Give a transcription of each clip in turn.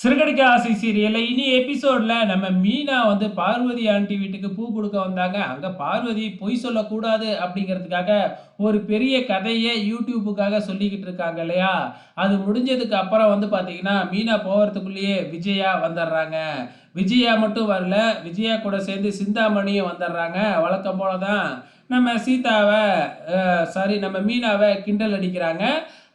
சிறுகடிக்க ஆசை சீரியல்ல இனி எபிசோட்ல நம்ம மீனா வந்து பார்வதி ஆண்டி வீட்டுக்கு பூ கொடுக்க வந்தாங்க. அங்க பார்வதி பொய் சொல்லக்கூடாது அப்படிங்கிறதுக்காக ஒரு பெரிய கதையை யூடியூப்புக்காக சொல்லிக்கிட்டு இருக்காங்க இல்லையா? அது முடிஞ்சதுக்கு அப்புறம் வந்து பாத்தீங்கன்னா மீனா போகிறதுக்குள்ளேயே விஜயா வந்துடுறாங்க. விஜயா மட்டும் வரல விஜயா கூட சேர்ந்து சிந்தாமணியும் வந்துடுறாங்க. வழக்கம் போல தான் நம்ம சீதாவை சாரி நம்ம மீனாவை கிண்டல் அடிக்கிறாங்க.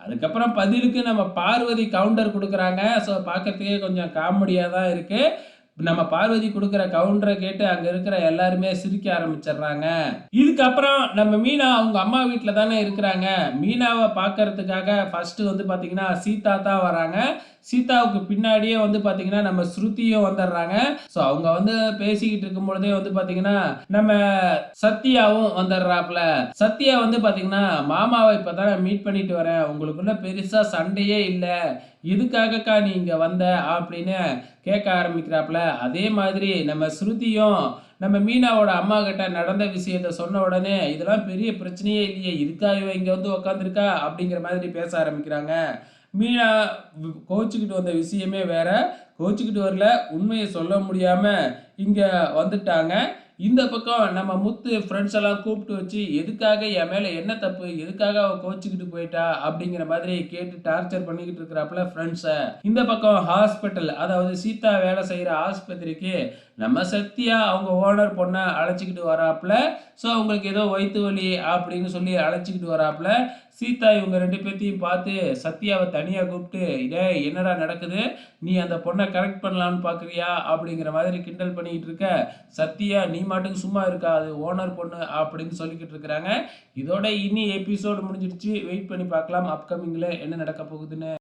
அதுக்கப்புறம் பதிலுக்கு நம்ம பார்வதி கவுண்டர் கொடுக்குறாங்க. ஸோ பார்க்கறதுக்கே கொஞ்சம் காமெடியாக தான் இருக்குது நம்ம பார்வதி கொடுக்குற கவுண்டரை கேட்டு அங்கே இருக்கிற எல்லாருமே சிரிக்க ஆரம்பிச்சிடுறாங்க. இதுக்கப்புறம் நம்ம மீனா அவங்க அம்மா வீட்டில் தானே இருக்கிறாங்க. மீனாவை பார்க்கறதுக்காக ஃபர்ஸ்ட் வந்து பார்த்தீங்கன்னா சீதா தான் வராங்க. சீதாவுக்கு பின்னாடியே வந்து பார்த்தீங்கன்னா நம்ம ஸ்ருதியும் வந்துடுறாங்க. ஸோ அவங்க வந்து பேசிக்கிட்டு இருக்கும் பொழுதே வந்து பார்த்தீங்கன்னா நம்ம சத்யாவும் வந்துடுறாப்புல. சத்யா வந்து பார்த்தீங்கன்னா மாமாவை இப்போ தான் மீட் பண்ணிட்டு வரேன். உங்களுக்குள்ள பெருசாக சண்டையே இல்லை. எதுக்காகக்கா நீ இங்கே வந்த? அப்படின்னு கேட்க ஆரம்பிக்கிறாப்புல. அதே மாதிரி நம்ம ஸ்ருதியும் நம்ம மீனாவோட அம்மா கிட்ட நடந்த விஷயத்த சொன்ன உடனே இதெல்லாம் பெரிய பிரச்சனையே இல்லையே இருக்கா இவ இங்கே வந்து உக்காந்துருக்கா? அப்படிங்கிற மாதிரி பேச ஆரம்பிக்கிறாங்க. மீனா கோச்சிக்கிட்டு வந்த விஷயமே வேற. கோச்சிக்கிட்டு வரல உண்மையை சொல்ல முடியாமல் இங்கே வந்துட்டாங்க. இந்த பக்கம் நம்ம முத்து ஃப்ரெண்ட்ஸ் எல்லாம் கூப்பிட்டு வச்சு எதுக்காக என் மேலே என்ன தப்பு? எதுக்காக அவள் கோச்சிக்கிட்டு போயிட்டா? அப்படிங்கிற மாதிரி கேட்டு டார்ச்சர் பண்ணிக்கிட்டு இருக்கிறாப்புல ஃப்ரெண்ட்ஸை இந்த பக்கம் ஹாஸ்பிட்டல் அதாவது சீதா வேலை செய்கிற ஆஸ்பத்திரிக்கு நம்ம சத்யா அவங்க ஓனர் பொண்ணை அழைச்சிக்கிட்டு வராப்புல. ஸோ அவங்களுக்கு ஏதோ வயிற்று வலி அப்படின்னு சொல்லி அழைச்சிக்கிட்டு வராப்புல. சீதா இவங்க ரெண்டு பேர்த்தையும் பார்த்து சத்யாவை தனியாக கூப்பிட்டு இதே என்னடா நடக்குது? நீ அந்த பொண்ணை கரெக்ட் பண்ணலான்னு பார்க்குறியா? அப்படிங்கிற மாதிரி கிண்டல் பண்ணிக்கிட்டு இருக்க. சத்யா நீ பாட்டுக்கு சும்மா இருக்கா? அது ஓனர் பொண்ணு அப்படின்னு சொல்லிக்கிட்டு இருக்கிறாங்க. இதோட இனி எபிசோடு முடிஞ்சிடுச்சு. வெயிட் பண்ணி பார்க்கலாம். அப்கமிங்கில் என்ன நடக்க போகுதுன்னு.